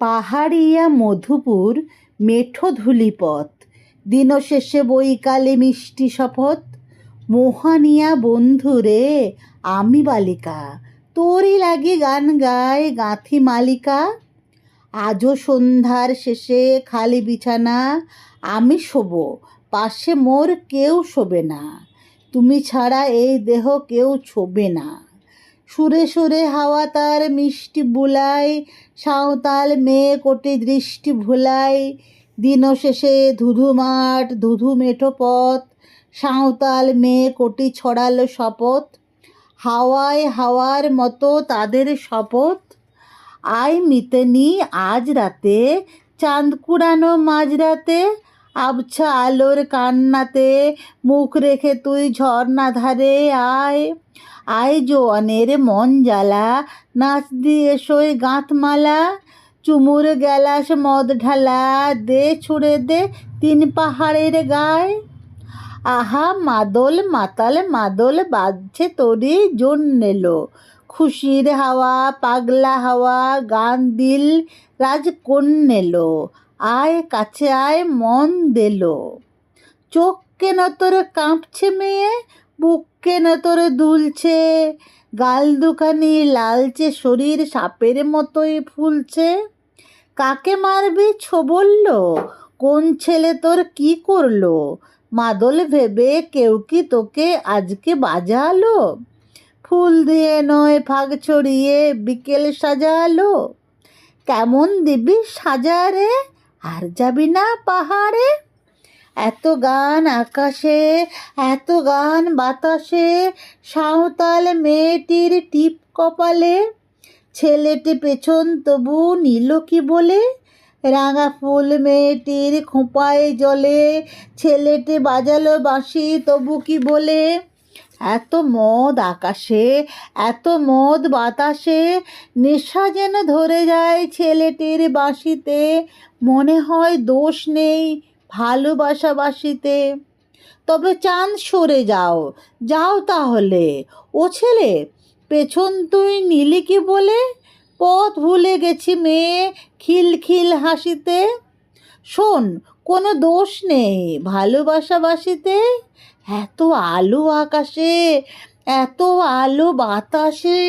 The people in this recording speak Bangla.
পাহাড়িয়া মধুপুর মেঠো ধূলিপথ। দিনশেষে বৈকালে মিষ্টি শপথ। মোহানিয়া বন্ধুরে আমি বালিকা, তোরই লাগি গান গায় গাঁথি মালিকা। আজও সন্ধ্যার শেষে খালি বিছানা, আমি শোবো, পাশে মোর কেউ শোবে না। তুমি ছাড়া এই দেহ কেউ ছোবে না। সুরে সুরে হাওয়া তার মিষ্টি বুলায় সাঁওতাল মেয়ে কোটি দৃষ্টি ভুলায় দিন শেষে ধুধু মাঠ, ধুধু মেঠো পথ, সাঁওতাল মেয়ে কোটি ছড়ালো শপথ। হাওয়ায় হাওয়ার মতো তাদের শপথ। আয় মিতেনি আজ রাতে, চাঁদ কুড়ানো মাঝরাতে আবছা আলোর কান্নাতে মুখ রেখে তুই ঝর্ণা ধারে আয়। আয় জোয়ানের মন জ্বালা, নাচ দিয়ে সই গাঁথমালা, চুমুর গ্যালাস মদ ঢালা, দে ছুড়ে দে তিন পাহাড়ের গায়। আহা মাদল মাতাল মাদল বাজছে তোরই জন্যেলো খুশির হাওয়া, পাগলা হাওয়া, গান দিল রাজ কন্যেলো আয় কাছে আয়, মন দেলো। চোখ কেন তোর কাঁপছে মেয়ে বুক কেন তোর দুলছে। গাল দুখানি লালচে, শরীর সাপের মতোই ফুলছে। কাকে মারবি ছো ছোবলল কোন ছেলে তোর কি করল? মাদল ভেবে কেউ কি তোকে আজকে বাজালো? ফুল দিয়ে নয় ফাগ ছড়িয়ে বিকেল সাজালো। কেমন দিবি সাজারে আর যাবি না পাহাড়ে? এত গান আকাশে, এত গান বাতাসে, সাঁওতাল মেয়েটির টিপ কপালে। ছেলেটি পেছন তবু নিল কি বলে? রাঙা ফুল মেয়েটির খোঁপায় জলে, ছেলেটি বাজালো বাঁশি তবু কি বলে? এত মদ আকাশে, এত মদ বাতাসে, নেশা যেন ধরে যায় ছেলেটির বাঁশিতে। মনে হয় দোষ নেই ভালোবাসা বাসিতে তবে চাঁদ সরে যাও যাও তাহলে। ও ছেলে, পেছন তুই নিলি কি বলে? পথ ভুলে গেছি মেয়ে খিলখিল হাসিতে। শোন কোনো দোষ নেই। ভালোবাসাবাসিতে এত আলো আকাশে এত আলো বাতাসে।